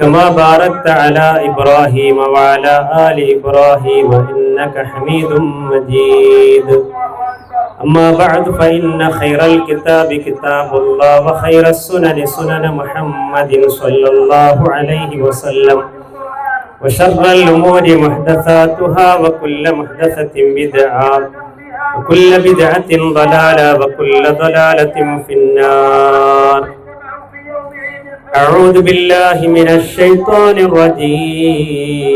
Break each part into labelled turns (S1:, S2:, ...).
S1: كما باركت على إبراهيم وعلى آل إبراهيم إنك حميد مجيد. أما بعد فإن خير الكتاب كتاب الله وخير السنن سنن محمد صلى الله عليه وسلم. وشر الأمور محدثاتها وكل محدثة بدعة وكل بدعة ضلالة وكل ضلالة في النار. أعوذ بالله من الشيطان الرجيم.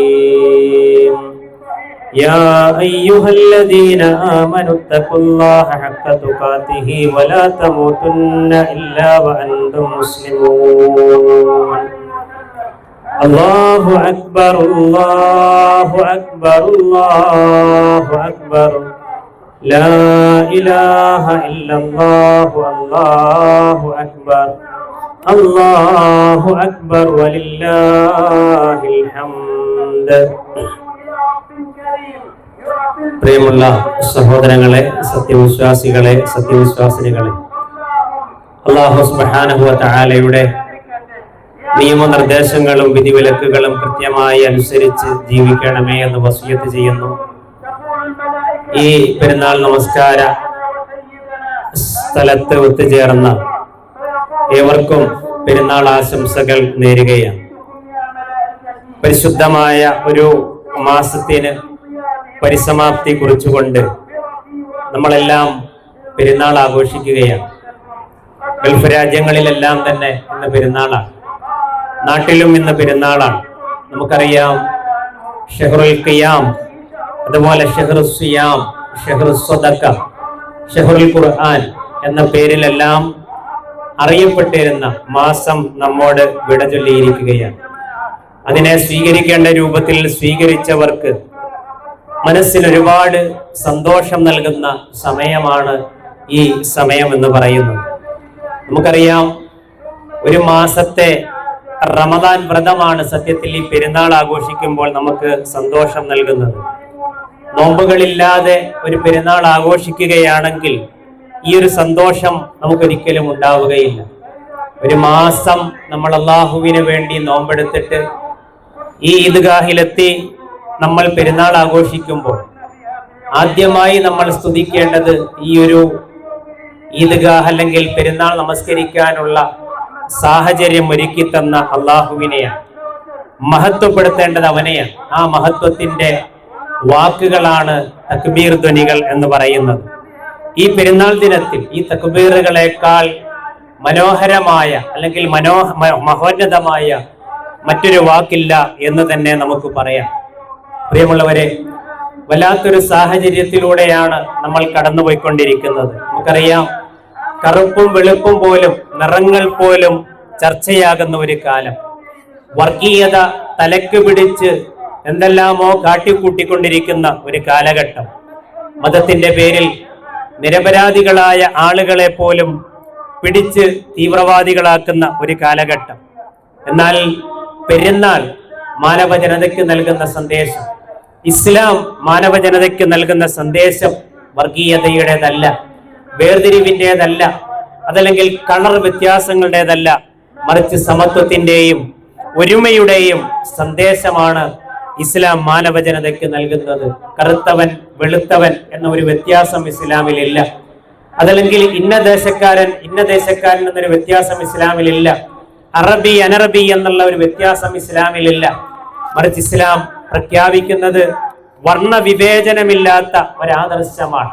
S1: يا أيها الذين آمنوا اتقوا الله حق تقاته ولا تموتن إلا وأنتم مسلمون. الله أكبر الله أكبر الله أكبر. لا إله إلا الله الله أكبر. الله أكبر ولله الحمد പ്രിയമുള്ള സഹോദരങ്ങളെ സത്യവിശ്വാസികളെ സത്യവിശ്വാസിനികളെ അള്ളാഹു സുബ്ഹാനഹു തആലയുടെ നിയമനിർദ്ദേശങ്ങളും വിധിവിലക്കുകളും കൃത്യമായി അനുസരിച്ച് ജീവിക്കണമേ എന്ന് വസിയത്ത് ചെയ്യുന്നു ഈ പെരുന്നാൾ നമസ്കാര സ്ഥലത്ത് ഒത്തുചേർന്ന ഏവർക്കും പെരുന്നാൾ ആശംസകൾ നേരുകയാണ്. പരിശുദ്ധമായ ഒരു മാസത്തിന് പരിസമാപ്തി കുറിച്ചുകൊണ്ട് നമ്മളെല്ലാം പെരുന്നാൾ ആഘോഷിക്കുകയാണ്. ഗൾഫ് രാജ്യങ്ങളിലെല്ലാം തന്നെ ഇന്ന് പെരുന്നാളാണ്. നാട്ടിലും ഇന്ന് പെരുന്നാളാണ്. നമുക്കറിയാം ഷെഹ്റുൽ ഖിയാം അതുപോലെ ഷെഹ്റു സിയാം ഷെഹ്റു സ്വദക്ക ഷെഹ്റുൽ ഖുർആൻ എന്ന പേരിലെല്ലാം അറിയപ്പെട്ടിരുന്ന മാസം നമ്മോട് വിട ചൊല്ലിയിരിക്കുകയാണ്. അതിനെ സ്വീകരിക്കേണ്ട രൂപത്തിൽ സ്വീകരിച്ചവർക്ക് മനസ്സിൽ ഒരുപാട് സന്തോഷം നൽകുന്ന സമയമാണ് ഈ സമയം എന്ന് പറയുന്നത്. നമുക്കറിയാം ഒരു മാസത്തെ റമദാൻ വ്രതമാണ് സത്യത്തിൽ ഈ പെരുന്നാൾ ആഘോഷിക്കുമ്പോൾ നമുക്ക് സന്തോഷം നൽകുന്നത്. നോമ്പുകളില്ലാതെ ഒരു പെരുന്നാൾ ആഘോഷിക്കുകയാണെങ്കിൽ ഈ ഒരു സന്തോഷം നമുക്കൊരിക്കലും ഉണ്ടാവുകയില്ല. ഒരു മാസം നമ്മൾ അള്ളാഹുവിന് വേണ്ടി നോമ്പെടുത്തിട്ട് ഈ ഈദ്ഗാഹിലെത്തി നമ്മൾ പെരുന്നാൾ ആഘോഷിക്കുമ്പോൾ ആദ്യമായി നമ്മൾ സ്തുതിക്കേണ്ടത് ഈ ഒരു ഈദ്ഗാഹ് അല്ലെങ്കിൽ പെരുന്നാൾ നമസ്കരിക്കാനുള്ള സാഹചര്യം ഒരുക്കി തന്ന അള്ളാഹുവിനെയാണ്. മഹത്വപ്പെടുത്തേണ്ടത് അവനെയാണ്. ആ മഹത്വത്തിന്റെ വാക്കുകളാണ് തക്ബീർ ധ്വനികൾ എന്ന് പറയുന്നത്. ഈ പെരുന്നാൾ ദിനത്തിൽ ഈ തക്ബീറുകളെക്കാൾ മനോഹരമായ അല്ലെങ്കിൽ മനോഹ മഹോന്നതമായ മറ്റൊരു വാക്കില്ല എന്ന് തന്നെ നമുക്ക് പറയാം. പ്രിയമുള്ളവരെ വല്ലാത്തൊരു സാഹചര്യത്തിലൂടെയാണ് നമ്മൾ കടന്നുപോയിക്കൊണ്ടിരിക്കുന്നത്. നമുക്കറിയാം കറുപ്പും വെളുപ്പും പോലും നിറങ്ങൾ പോലും ചർച്ചയാകുന്ന ഒരു കാലം. വർഗീയത തലക്ക് പിടിച്ച് എന്തെല്ലാമോ കാട്ടിക്കൂട്ടിക്കൊണ്ടിരിക്കുന്ന ഒരു കാലഘട്ടം. മതത്തിന്റെ പേരിൽ നിരപരാധികളായ ആളുകളെ പോലും പിടിച്ച് തീവ്രവാദികളാക്കുന്ന ഒരു കാലഘട്ടം. എന്നാൽ പെരുന്നാൾ മാനവ ജനതയ്ക്ക് നൽകുന്ന സന്ദേശം ഇസ്ലാം മാനവ ജനതയ്ക്ക് നൽകുന്ന സന്ദേശം വർഗീയതയുടേതല്ല വേർതിരിവിന്റെതല്ല അതല്ലെങ്കിൽ കളർ വ്യത്യാസങ്ങളുടേതല്ല മറിച്ച് സമത്വത്തിന്റെയും ഒരുമയുടെയും സന്ദേശമാണ് ഇസ്ലാം മാനവജനതയ്ക്ക് നൽകുന്നത് കറുത്തവൻ വെളുത്തവൻ എന്ന ഒരു വ്യത്യാസം ഇസ്ലാമിലില്ല. അതല്ലെങ്കിൽ ഇന്ന ദേശക്കാരൻ ഇന്ന ദേശക്കാരൻ എന്നൊരു വ്യത്യാസം ഇസ്ലാമിലില്ല. അറബി അനറബി എന്നുള്ള ഒരു വ്യത്യാസം ഇസ്ലാമിലില്ല. മറിച്ച് ഇസ്ലാം പ്രഖ്യാപിക്കുന്നത് വർണവിവേചനമില്ലാത്ത ഒരാദർശമാണ്.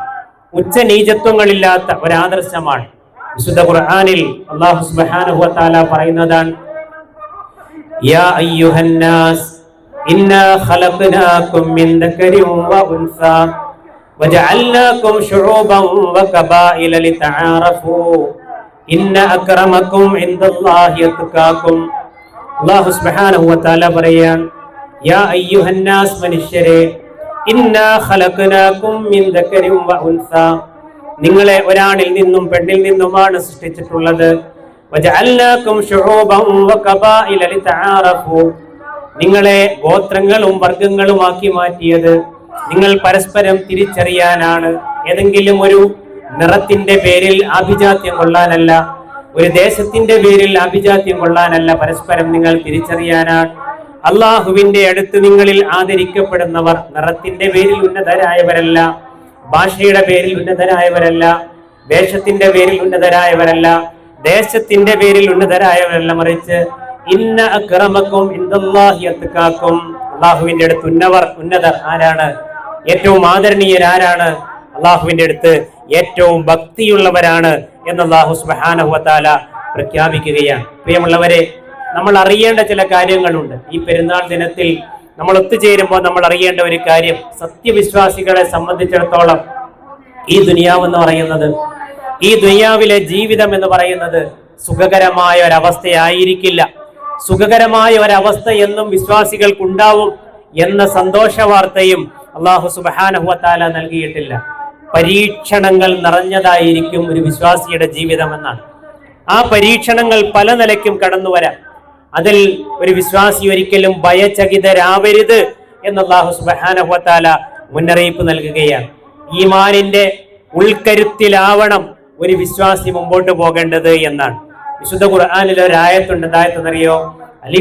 S1: ഉച്ചനീചത്വങ്ങളില്ലാത്ത ഒരാദർശമാണ്. വിശുദ്ധ ഖുർആനിൽ അള്ളാഹു വ തആല പറയുന്നതാണ് യാ അയ്യുഹന്നാസ് ഇന്നാ ഖലഖനാകും മിൻ ദക്കരിൻ വ ഉൻസാ وجعلناكم شعوبا وقبائل لتعارفوا إن أكرمكم عند الله يتقاكم അള്ളാഹു സുബ്ഹാനഹു വ തആല പറയാൻ യാ അയ്യുഹന്നാസ് മനുഷ്യരെ ഇന്നാ ഖലഖനാകും മിൻ ദക്കരിൻ വ ഉൻസാ നിങ്ങളെ ഒരാണിൽ നിന്നും പെണ്ണിൽ നിന്നുമാണ് സൃഷ്ടിച്ചിട്ടുള്ളത് നിങ്ങളെ ഗോത്രങ്ങളും വർഗങ്ങളുമാക്കി മാറ്റിയത് നിങ്ങൾ പരസ്പരം തിരിച്ചറിയാനാണ്. ഏതെങ്കിലും ഒരു നിറത്തിന്റെ പേരിൽ ആഭിജാത്യം കൊള്ളാനല്ല ഒരു ദേശത്തിന്റെ പേരിൽ ആഭിജാത്യം കൊള്ളാനല്ല പരസ്പരം നിങ്ങൾ തിരിച്ചറിയാനാണ്. അള്ളാഹുവിന്റെ അടുത്ത് നിങ്ങളിൽ ആദരിക്കപ്പെടുന്നവർ നിറത്തിന്റെ പേരിൽ ഉന്നതരായവരല്ല ഭാഷയുടെ പേരിൽ ഉന്നതരായവരല്ല വേഷത്തിന്റെ പേരിൽ ഉന്നതരായവരല്ല ദേശത്തിന്റെ പേരിൽ ഉന്നതരായവരല്ല മറിച്ച് ഇന്ന അക്രമക്കും ഇന്ദല്ലാഹി അത്കാക്കും. അള്ളാഹുവിന്റെ അടുത്ത് ഉന്നവർ ഉന്നതർ ആരാണ്? ഏറ്റവും ആദരണീയർ ആരാണ്? അള്ളാഹുവിന്റെ അടുത്ത് ഏറ്റവും ഭക്തിയുള്ളവരാണ് എന്ന് അള്ളാഹു സുബ്ഹാനഹു വതആല പ്രഖ്യാപിക്കുകയാണ്. പ്രിയമുള്ളവരെ നമ്മൾ അറിയേണ്ട ചില കാര്യങ്ങളുണ്ട്. ഈ പെരുന്നാൾ ദിനത്തിൽ നമ്മൾ ഒത്തുചേരുമ്പോൾ നമ്മൾ അറിയേണ്ട ഒരു കാര്യം സത്യവിശ്വാസികളെ സംബന്ധിച്ചിടത്തോളം ഈ ദുനിയാവ് എന്ന് പറയുന്നത് ഈ ദുനിയാവിലെ ജീവിതം എന്ന് പറയുന്നത് സുഖകരമായ ഒരവസ്ഥയായിരിക്കില്ല. സുഖകരമായ ഒരവസ്ഥ എന്നും വിശ്വാസികൾക്കുണ്ടാവും എന്ന സന്തോഷ വാർത്തയും അള്ളാഹു സുബാനഹുവത്താല നൽകിയിട്ടില്ല. പരീക്ഷണങ്ങൾ നിറഞ്ഞതായിരിക്കും ഒരു വിശ്വാസിയുടെ ജീവിതം എന്നാണ് ആ പരീക്ഷണങ്ങൾ പല നിലയ്ക്കും കടന്നു വരാം അതിൽ ഒരു വിശ്വാസി ഒരിക്കലും ഭയചകിതരാവരുത് എന്ന് അള്ളാഹു സുബാനഹുവത്താല മുന്നറിയിപ്പ് നൽകുകയാണ്. ഈമാനിന്റെ ഉൾക്കരുത്തിലാവണം ഒരു വിശ്വാസി മുമ്പോട്ട് പോകേണ്ടത് എന്നാണ്. വിശുദ്ധ ഖുർആാനിൽ ഒരു ആയത്തുണ്ട്. എന്തായത്തെന്നറിയോ? അൻ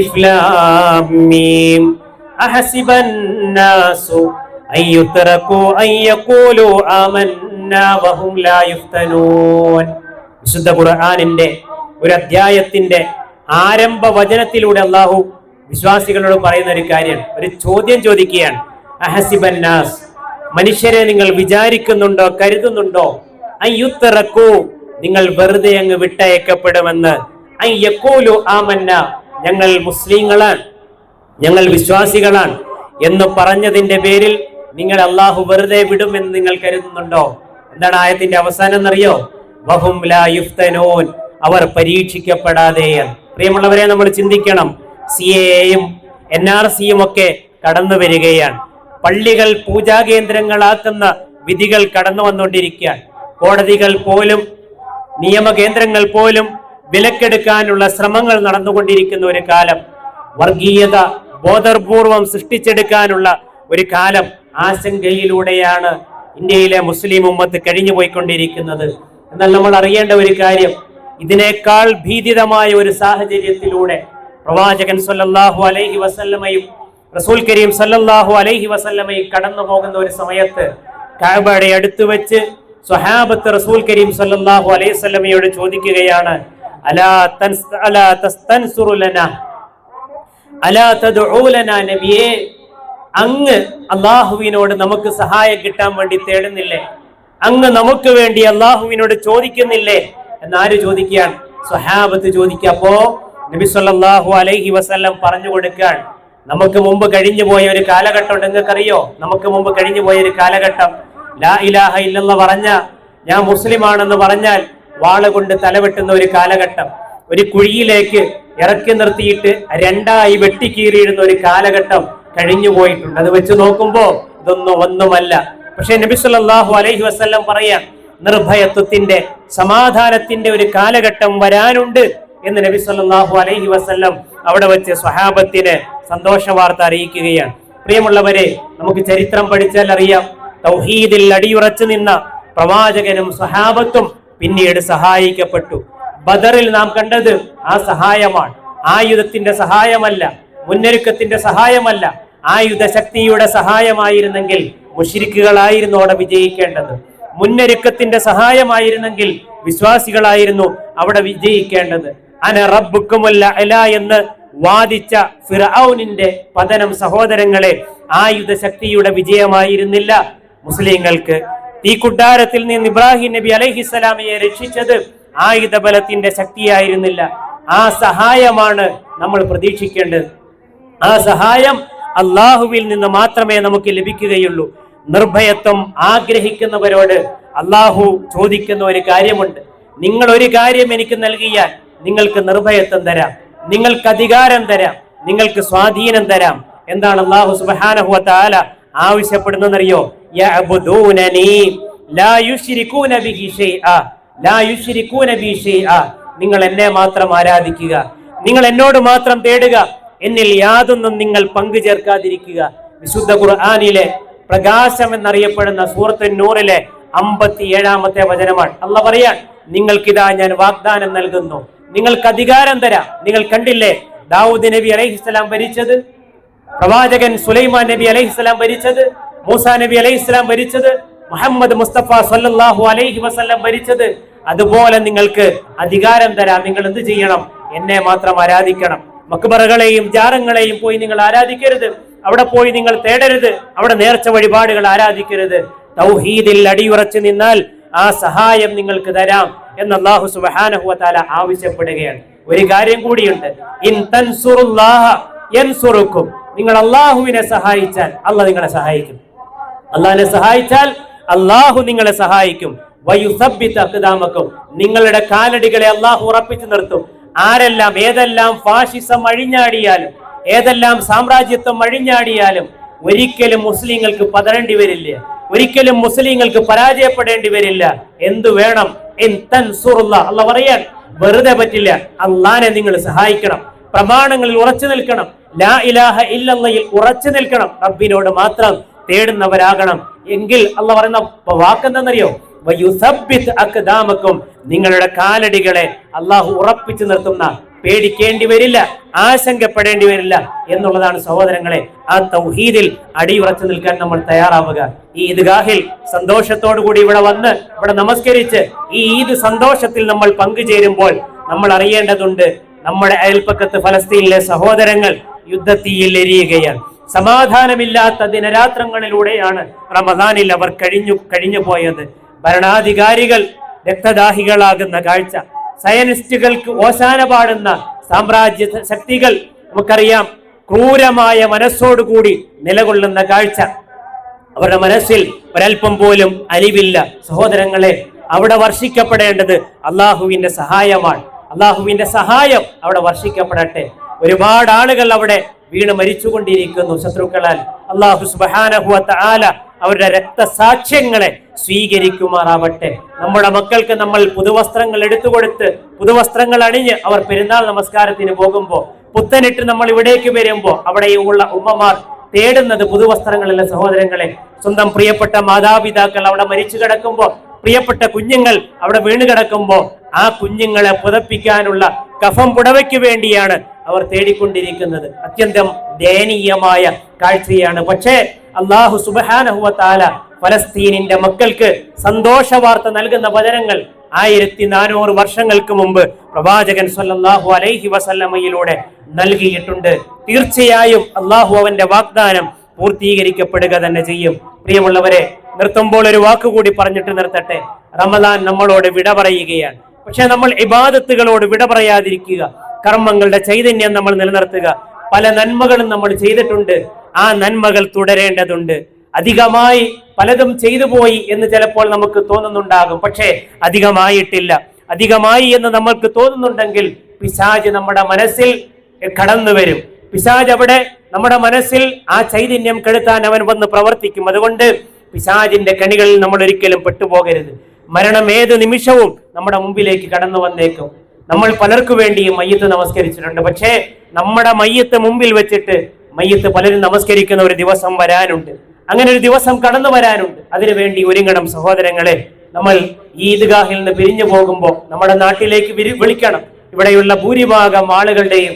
S1: വഹും ലാ യുഫ്തനൂൻ. വിശുദ്ധ ഖുർആാനിന്റെ ഒരു അധ്യായത്തിന്റെ ആരംഭ വചനത്തിലൂടെ അള്ളാഹു വിശ്വാസികളോട് പറയുന്ന ഒരു കാര്യം ഒരു ചോദ്യം ചോദിക്കുകയാണ്. അഹസിബന്നാസ് മനുഷ്യരെ നിങ്ങൾ വിചാരിക്കുന്നുണ്ടോ കരുതുന്നുണ്ടോ? അയ്യുത്തറക്കൂ നിങ്ങൾ വെറുതെ അങ്ങ് വിട്ടയക്കപ്പെടുമെന്ന്. അയ്യക്കൂലു ആമന്ന. ഞങ്ങൾ മുസ്ലിങ്ങളാണ്. ഞങ്ങൾ വിശ്വാസികളാണ്. എന്ന് പറഞ്ഞതിന്റെ പേരിൽ നിങ്ങൾ അള്ളാഹു വെറുതെ വിടും എന്ന് നിങ്ങൾ കരുതുന്നുണ്ടോ? എന്താണ് ആയത്തിന്റെ അവസാനം എന്നറിയോ വഹും ലാ യുഫ്തനൂൻ. അവർ പരീക്ഷിക്കപ്പെടാതെ പ്രിയമുള്ളവരെ നമ്മൾ ചിന്തിക്കണം. സി എയും എൻ ആർ സിയും ഒക്കെ കടന്നു വരികയാണ്. പള്ളികൾ പൂജാകേന്ദ്രങ്ങളാക്കുന്ന വിധികൾ കടന്നു വന്നുകൊണ്ടിരിക്കുകയാണ്. കോടതികൾ പോലും നിയമകേന്ദ്രങ്ങൾ പോലും വിലക്കെടുക്കാനുള്ള ശ്രമങ്ങൾ നടന്നുകൊണ്ടിരിക്കുന്ന ഒരു കാലം വർഗീയത ബോധപൂർവം സൃഷ്ടിച്ചെടുക്കാനുള്ള ഒരു കാലം ആശങ്കയിലൂടെയാണ് ഇന്ത്യയിലെ മുസ്ലിം ഉമ്മത്ത് കഴിഞ്ഞു പോയിക്കൊണ്ടിരിക്കുന്നത് എന്നാൽ നമ്മൾ അറിയേണ്ട ഒരു കാര്യം ഇതിനേക്കാൾ ഭീതിതമായ ഒരു സാഹചര്യത്തിലൂടെ പ്രവാചകൻ സല്ലല്ലാഹു അലൈഹി വസല്ലമയും റസൂൽ കരീം സല്ലല്ലാഹു അലൈഹി വസല്ലമയും കടന്നു പോകുന്ന ഒരു സമയത്ത് കാബയുടെ അടുത്ത് വെച്ച് സ്വഹാബത്ത് റസൂൽ കരീം സല്ലാഹു അലൈഹി ചോദിക്കുകയാണ് അങ്ങ് അള്ളാഹുവിനോട് നമുക്ക് സഹായം കിട്ടാൻ വേണ്ടി തേടുന്നില്ലേ? അങ്ങ് നമുക്ക് വേണ്ടി അള്ളാഹുവിനോട് ചോദിക്കുന്നില്ലേ? എന്നാര് ചോദിക്കുകയാണ്? സ്വഹാബത്ത് ചോദിക്കപ്പോ നബി സല്ലല്ലാഹു അലൈഹി വസ്ല്ലം പറഞ്ഞു കൊടുക്കാൻ നമുക്ക് മുമ്പ് കഴിഞ്ഞു പോയ ഒരു കാലഘട്ടം നിങ്ങൾക്കറിയോ? നമുക്ക് മുമ്പ് കഴിഞ്ഞു പോയ ഒരു കാലഘട്ടം ലാ ഇലാഹ ഇല്ലെന്ന് പറഞ്ഞ ഞാൻ മുസ്ലിമാണെന്ന് പറഞ്ഞാൽ വാൾ കൊണ്ട് തലവെട്ടുന്ന ഒരു കാലഘട്ടം. ഒരു കുഴിയിലേക്ക് ഇറക്കി നിർത്തിയിട്ട് രണ്ടായി വെട്ടിക്കീറിയിടുന്ന ഒരു കാലഘട്ടം കഴിഞ്ഞു പോയിട്ടുണ്ട്. അത് വെച്ച് നോക്കുമ്പോ ഇതൊന്നും ഒന്നുമല്ല. പക്ഷെ നബി സല്ലല്ലാഹു അലൈഹി വസല്ലം പറയാം നിർഭയത്വത്തിന്റെ സമാധാനത്തിന്റെ ഒരു കാലഘട്ടം വരാനുണ്ട് എന്ന് നബി സല്ലല്ലാഹു അലൈഹി വസ്ല്ലം അവിടെ വെച്ച് സ്വഹാബത്തിന് സന്തോഷ വാർത്ത അറിയിക്കുകയാണ്. പ്രിയമുള്ളവരെ നമുക്ക് ചരിത്രം പഠിച്ചാൽ അറിയാം. തൗഹീദിൽ അടിയുറച്ചു നിന്ന പ്രവാചകനും സഹാബത്തും പിന്നീട് സഹായിക്കപ്പെട്ടു. ബദറിൽ നാം കണ്ടത് ആ സഹായമാണ്. ആയുധത്തിന്റെ സഹായമല്ല മുന്നൊരുക്കത്തിന്റെ സഹായമല്ല ആയുധ ശക്തിയുടെ സഹായമായിരുന്നെങ്കിൽ മുഷിരിക്കുകളായിരുന്നു അവിടെ വിജയിക്കേണ്ടത്. മുന്നൊരുക്കത്തിന്റെ സഹായമായിരുന്നെങ്കിൽ വിശ്വാസികളായിരുന്നു അവിടെ വിജയിക്കേണ്ടത്. അന റബ്ബുക്കുമല്ല അല എന്ന് വാദിച്ച ഫിറൌനിന്റെ പതനം സഹോദരങ്ങളെ ആയുധ ശക്തിയുടെ വിജയമായിരുന്നില്ല. മുസ്ലിങ്ങൾക്ക് തീക്കുട്ടാരത്തിൽ നിന്ന് ഇബ്രാഹിം നബി അലഹിസ്സലാമയെ രക്ഷിച്ചത് ആയുധ ബലത്തിന്റെ ശക്തിയായിരുന്നില്ല. ആ സഹായമാണ് നമ്മൾ പ്രതീക്ഷിക്കേണ്ടത്. ആ സഹായം അള്ളാഹുവിൽ നിന്ന് മാത്രമേ നമുക്ക് ലഭിക്കുകയുള്ളൂ. നിർഭയത്വം ആഗ്രഹിക്കുന്നവരോട് അള്ളാഹു ചോദിക്കുന്ന ഒരു കാര്യമുണ്ട്. നിങ്ങൾ ഒരു കാര്യം എനിക്ക് നൽകിയാൽ നിങ്ങൾക്ക് നിർഭയത്വം തരാം. നിങ്ങൾക്ക് അധികാരം തരാം. നിങ്ങൾക്ക് സ്വാധീനം തരാം. എന്താണ് അള്ളാഹു സുബാനഹുവ താല ആവശ്യപ്പെടുന്നറിയോ നിങ്ങൾ എന്നെ മാത്രം ആരാധിക്കുക. നിങ്ങൾ എന്നോട് മാത്രം തേടുക. എന്നിൽ യാതൊന്നും നിങ്ങൾ പങ്കു ചേർക്കാതിരിക്കുക വിശുദ്ധ ഖുർആാനിലെ പ്രകാശം എന്നറിയപ്പെടുന്ന സൂറത്ത് നൂറിലെ അമ്പത്തി ഏഴാമത്തെ വചനമാണ്. അല്ല പറയാൻ നിങ്ങൾക്കിതാ ഞാൻ വാഗ്ദാനം നൽകുന്നു. നിങ്ങൾക്ക് അധികാരം തരാം. നിങ്ങൾ കണ്ടില്ലേ? ദാവൂദ് നബി അലൈഹിസ്സലാം ഭരിച്ചത്? പ്രവാചകൻ സുലൈമാൻ നബി അലൈഹിസ്സലാം ഭരിച്ചത് മൂസ നബി അലൈഹിസ്സലാം ഭരിച്ചത് മുഹമ്മദ് മുസ്തഫ സല്ലല്ലാഹു അലൈഹി വസല്ലം ഭരിച്ചത് അതുപോലെ നിങ്ങൾക്ക് അധികാരം തരാം. നിങ്ങൾ എന്ത് ചെയ്യണം? എന്നെ മാത്രം ആരാധിക്കണം. മക്ബറകളെയും ജാറങ്ങളെയും പോയി നിങ്ങൾ ആരാധിക്കരുത്. അവിടെ പോയി നിങ്ങൾ തേടരുത്. അവിടെ നേർച്ച വഴിപാടുകൾ ആരാധിക്കരുത്. തൗഹീദിൽ അടിയുറച്ച് നിന്നാൽ ആ സഹായം നിങ്ങൾക്ക് തരാം എന്ന് അള്ളാഹു സുബാനഹു താല ആവശ്യപ്പെടുകയാണ്. ഒരു കാര്യം കൂടിയുണ്ട്. ഇൻ തൻസുറുല്ലാഹ യൻസുറുക്കും. നിങ്ങൾ അള്ളാഹുവിനെ സഹായിച്ചാൽ അള്ളാഹ് നിങ്ങളെ സഹായിക്കും. അള്ളാഹിനെ സഹായിച്ചാൽ അള്ളാഹു നിങ്ങളെ സഹായിക്കും. വയുസബ്ബിത്ത് അക്താമക്കും നിങ്ങളുടെ കാലടികളെ അള്ളാഹു ഉറപ്പിച്ചു നിർത്തും. ആരെല്ലാം ഏതെല്ലാം ഫാഷിസം അഴിഞ്ഞാടിയാലും ഏതെല്ലാം സാമ്രാജ്യത്വം അഴിഞ്ഞാടിയാലും ഒരിക്കലും മുസ്ലിങ്ങൾക്ക് പതരേണ്ടി വരില്ല. ഒരിക്കലും മുസ്ലിങ്ങൾക്ക് പരാജയപ്പെടേണ്ടി വരില്ല. എന്തു വേണം? അല്ല പറയാൻ വെറുതെ പറ്റില്ല. അള്ളാനെ നിങ്ങൾ സഹായിക്കണം. പ്രമാണങ്ങളിൽ ഉറച്ചു നിൽക്കണം. ലാ ഇലാഹ ഇല്ലല്ലയിൽ ഉറച്ചു നിൽക്കണം. റബ്ബിനോട് മാത്രം തേടുന്നവരാകണം. എങ്കിൽ അല്ല പറയുന്ന വാക്കെന്തെന്നറിയോ? അക്ദാമക്കും നിങ്ങളുടെ കാലടികളെ അള്ളാഹു ഉറപ്പിച്ചു നിർത്തുന്ന. പേടിക്കേണ്ടി വരില്ല ആശങ്കപ്പെടേണ്ടി വരില്ല എന്നുള്ളതാണ് സഹോദരങ്ങളെ ആ തൗഹീദിൽ അടിയുറച്ചു നിൽക്കാൻ നമ്മൾ തയ്യാറാവുക. ഈ ഈദ്ഗാഹിൽ സന്തോഷത്തോടു കൂടി ഇവിടെ വന്ന് ഇവിടെ നമസ്കരിച്ച് ഈ ഈദ് സന്തോഷത്തിൽ നമ്മൾ പങ്കുചേരുമ്പോൾ നമ്മൾ അറിയേണ്ടതുണ്ട് നമ്മുടെ അയൽപ്പക്കത്ത് ഫലസ്തീനിലെ സഹോദരങ്ങൾ യുദ്ധത്തീയിൽ എരിയുകയാണ് സമാധാനമില്ലാത്ത ദിനരാത്രങ്ങളിലൂടെയാണ് റമദാനിൽ അവർ കഴിഞ്ഞു കഴിഞ്ഞു പോയത്. ഭരണാധികാരികൾ രക്തദാഹികളാകുന്ന കാഴ്ച. സയനിസ്റ്റുകൾക്ക് ഓശാന പാടുന്ന സാമ്രാജ്യ ശക്തികൾ നമുക്കറിയാം. ക്രൂരമായ മനസ്സോടുകൂടി നിലകൊള്ളുന്ന കാഴ്ച. അവരുടെ മനസ്സിൽ ഒരൽപ്പം പോലും അലിവില്ല. സഹോദരങ്ങളെ അവിടെ വർഷിക്കപ്പെടേണ്ടത് അള്ളാഹുവിന്റെ സഹായമാണ്. അള്ളാഹുവിന്റെ സഹായം അവിടെ വർഷിക്കപ്പെടട്ടെ. ഒരുപാട് ആളുകൾ അവിടെ വീണ് മരിച്ചുകൊണ്ടിരിക്കുന്നു ശത്രുക്കളാൽ. അള്ളാഹു സുബാനഹുവത്ത ആല അവരുടെ രക്തസാക്ഷ്യങ്ങളെ സ്വീകരിക്കുമാറാവട്ടെ. നമ്മുടെ മക്കൾക്ക് നമ്മൾ പുതുവസ്ത്രങ്ങൾ എടുത്തു എടുത്തുകൊടുത്ത് പുതുവസ്ത്രങ്ങൾ അണിഞ്ഞ് അവർ പെരുന്നാൾ നമസ്കാരത്തിന് പോകുമ്പോൾ പുത്തനിട്ട് നമ്മൾ ഇവിടേക്ക് വരുമ്പോൾ അവിടെയുള്ള ഉമ്മമാർ തേടുന്നത് പുതുവസ്ത്രങ്ങളിലെ സഹോദരങ്ങളെ. സ്വന്തം പ്രിയപ്പെട്ട മാതാപിതാക്കൾ അവിടെ മരിച്ചു കിടക്കുമ്പോൾ പ്രിയപ്പെട്ട കുഞ്ഞുങ്ങൾ അവിടെ വീണ് കിടക്കുമ്പോൾ ആ കുഞ്ഞുങ്ങളെ പുതപ്പിക്കാനുള്ള കഫം പുടവയ്ക്ക് വേണ്ടിയാണ് അവർ തേടിക്കൊണ്ടിരിക്കുന്നത്. അത്യന്തം ദയനീയമായ കാഴ്ചയാണ്. പക്ഷേ അള്ളാഹു സുബാനഹുവത്താല ഫലസ്തീനിന്റെ മക്കൾക്ക് സന്തോഷ വാർത്ത നൽകുന്ന വചനങ്ങൾ ആയിരത്തി നാനൂറ് വർഷങ്ങൾക്ക് മുമ്പ് പ്രവാചകൻ സല്ലാഹു അലൈഹി വസല്ലമയിലൂടെ നൽകിയിട്ടുണ്ട്. തീർച്ചയായും അള്ളാഹു അവന്റെ വാഗ്ദാനം പൂർത്തീകരിക്കപ്പെടുക തന്നെ ചെയ്യും. പ്രിയമുള്ളവരെ നിർത്തുമ്പോൾ ഒരു വാക്കുകൂടി പറഞ്ഞിട്ട് നിർത്തട്ടെ. റമദാൻ നമ്മളോട് വിട പറയുകയാണ്. പക്ഷെ നമ്മൾ ഇബാദത്തുകളോട് വിട പറയാതിരിക്കുക. കർമ്മങ്ങളുടെ ചൈതന്യം നമ്മൾ നിലനിർത്തുക. പല നന്മകളും നമ്മൾ ചെയ്തിട്ടുണ്ട്. ആ നന്മകൾ തുടരേണ്ടതുണ്ട്. അധികമായി പലതും ചെയ്തു പോയി എന്ന് ചിലപ്പോൾ നമുക്ക് തോന്നുന്നുണ്ടാകും. പക്ഷേ അധികമായിട്ടില്ല. അധികമായി എന്ന് നമ്മൾക്ക് തോന്നുന്നുണ്ടെങ്കിൽ പിശാജ് നമ്മുടെ മനസ്സിൽ കടന്നു വരും. പിശാജ് അവിടെ നമ്മുടെ മനസ്സിൽ ആ ചൈതന്യം കെടുത്താൻ അവൻ വന്ന് പ്രവർത്തിക്കും. അതുകൊണ്ട് പിശാജിന്റെ കണികളിൽ നമ്മൾ ഒരിക്കലും പെട്ടുപോകരുത്. മരണം ഏത് നിമിഷവും നമ്മുടെ മുമ്പിലേക്ക് കടന്നു വന്നേക്കും. നമ്മൾ പലർക്കു വേണ്ടിയും മയ്യത്ത് നമസ്കരിച്ചിട്ടുണ്ട്. പക്ഷേ നമ്മുടെ മയ്യത്ത് മുമ്പിൽ വെച്ചിട്ട് മയ്യത്ത് പലരും നമസ്കരിക്കുന്ന ഒരു ദിവസം വരാനുണ്ട്. അങ്ങനെ ഒരു ദിവസം കടന്നു വരാനുണ്ട്. അതിനുവേണ്ടി ഒരുങ്ങണം സഹോദരങ്ങളെ. നമ്മൾ ഈദ്ഗാഹിൽ നിന്ന് പിരിഞ്ഞു പോകുമ്പോൾ നമ്മുടെ നാട്ടിലേക്ക് വിളിക്കണം. ഇവിടെയുള്ള ഭൂരിഭാഗം ആളുകളുടെയും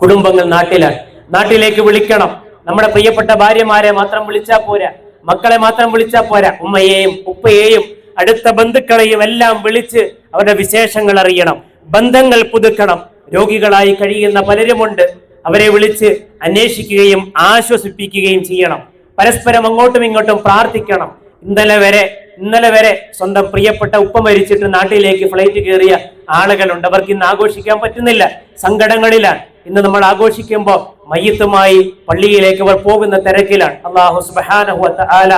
S1: കുടുംബങ്ങൾ നാട്ടിലാണ്. നാട്ടിലേക്ക് വിളിക്കണം. നമ്മുടെ പ്രിയപ്പെട്ട ഭാര്യമാരെ മാത്രം വിളിച്ചാൽ പോരാ. മക്കളെ മാത്രം വിളിച്ചാൽ പോരാ. ഉമ്മയെയും ഉപ്പയെയും അടുത്ത ബന്ധുക്കളെയും എല്ലാം വിളിച്ച് അവരുടെ വിശേഷങ്ങൾ അറിയണം. ബന്ധങ്ങൾ പുതുക്കണം. രോഗികളായി കഴിയുന്ന പലരുമുണ്ട്. അവരെ വിളിച്ച് അന്വേഷിക്കുകയും ആശ്വസിപ്പിക്കുകയും ചെയ്യണം. പരസ്പരം അങ്ങോട്ടും ഇങ്ങോട്ടും പ്രാർത്ഥിക്കണം. ഇന്നലെ വരെ ഇന്നലെ വരെ സ്വന്തം പ്രിയപ്പെട്ട ഉപ്പ മരിച്ചിട്ട് നാട്ടിലേക്ക് ഫ്ലൈറ്റ് കയറിയ ആളുകളുണ്ട്. അവർക്ക് ഇന്ന് ആഘോഷിക്കാൻ പറ്റുന്നില്ല. സങ്കടങ്ങളിലാണ്. ഇന്ന് നമ്മൾ ആഘോഷിക്കുമ്പോൾ മയ്യത്തുമായി പള്ളിയിലേക്ക് അവർ പോകുന്ന തിരക്കിലാണ്. അള്ളാഹു സുബാനഹു ആല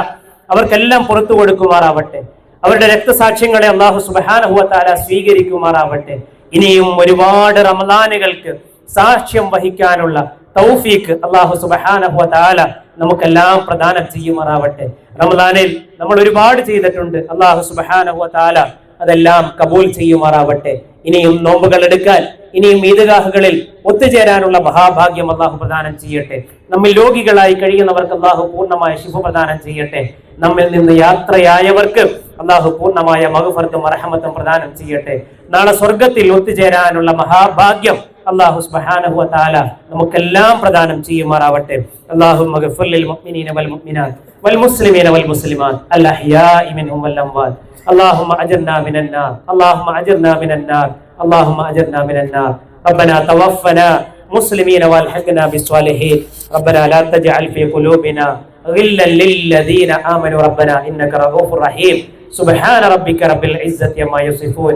S1: അവർക്കെല്ലാം പുറത്തു കൊടുക്കുമാറാവട്ടെ. അവരുടെ രക്തസാക്ഷ്യങ്ങളെ അള്ളാഹു സുബാനഹുവത്താല സ്വീകരിക്കുമാറാവട്ടെ. ഇനിയും ഒരുപാട് റമദാനുകൾക്ക് സാക്ഷ്യം വഹിക്കാനുള്ള തൗഫീഖ് അള്ളാഹു സുബാനഹുവത്താല നമുക്കെല്ലാം പ്രദാനം ചെയ്യുമാറാവട്ടെ. റമദാനിൽ നമ്മൾ ഒരുപാട് ചെയ്തിട്ടുണ്ട്. അള്ളാഹു സുബാനഹുവത്താല അതെല്ലാം കബൂൽ ചെയ്യുമാറാവട്ടെ. ഇനിയും നോമ്പുകൾ എടുക്കാൻ ഇനിയും ഈദ്ഗാഹുകളിൽ ഒത്തുചേരാനുള്ള മഹാഭാഗ്യം അള്ളാഹു പ്രദാനം ചെയ്യട്ടെ. നമ്മിൽ രോഗികളായി കഴിയുന്നവർക്ക് അള്ളാഹു പൂർണമായ ശുഭ പ്രദാനം ചെയ്യട്ടെ. നമ്മിൽ നിന്ന് യാത്രയായവർക്ക് അള്ളാഹു പൂർണമായ മകുഫർത്തും അർഹമത്തും പ്രദാനം ചെയ്യട്ടെ. നാളെ സ്വർഗത്തിൽ ഒത്തുചേരാനുള്ള മഹാഭാഗ്യം അള്ളാഹു സുബ്ഹാനഹു വ തആല നമുക്കെല്ലാം പ്രദാനം ചെയ്യുമാറാവട്ടെ അള്ളാഹു മഗ്ഫിർ മുഅ്മിനീന വൽ മുഅ്മിനാത്ത് വൽ മുസ്ലിമീന വൽ മുസ്ലിമാത്ത് അൽ അഹ്യാഇ മിൻഹും വൽ അംവാത്ത് اللهم اجرنا من النار اللهم اجرنا من النار اللهم اجرنا من النار ربنا توفنا مسلمين والحقنا بالصالحين ربنا لا تجعل في قلوبنا غلا للذين امنوا ربنا انك رؤوف رحيم سبحان ربك رب العزه عما يصفون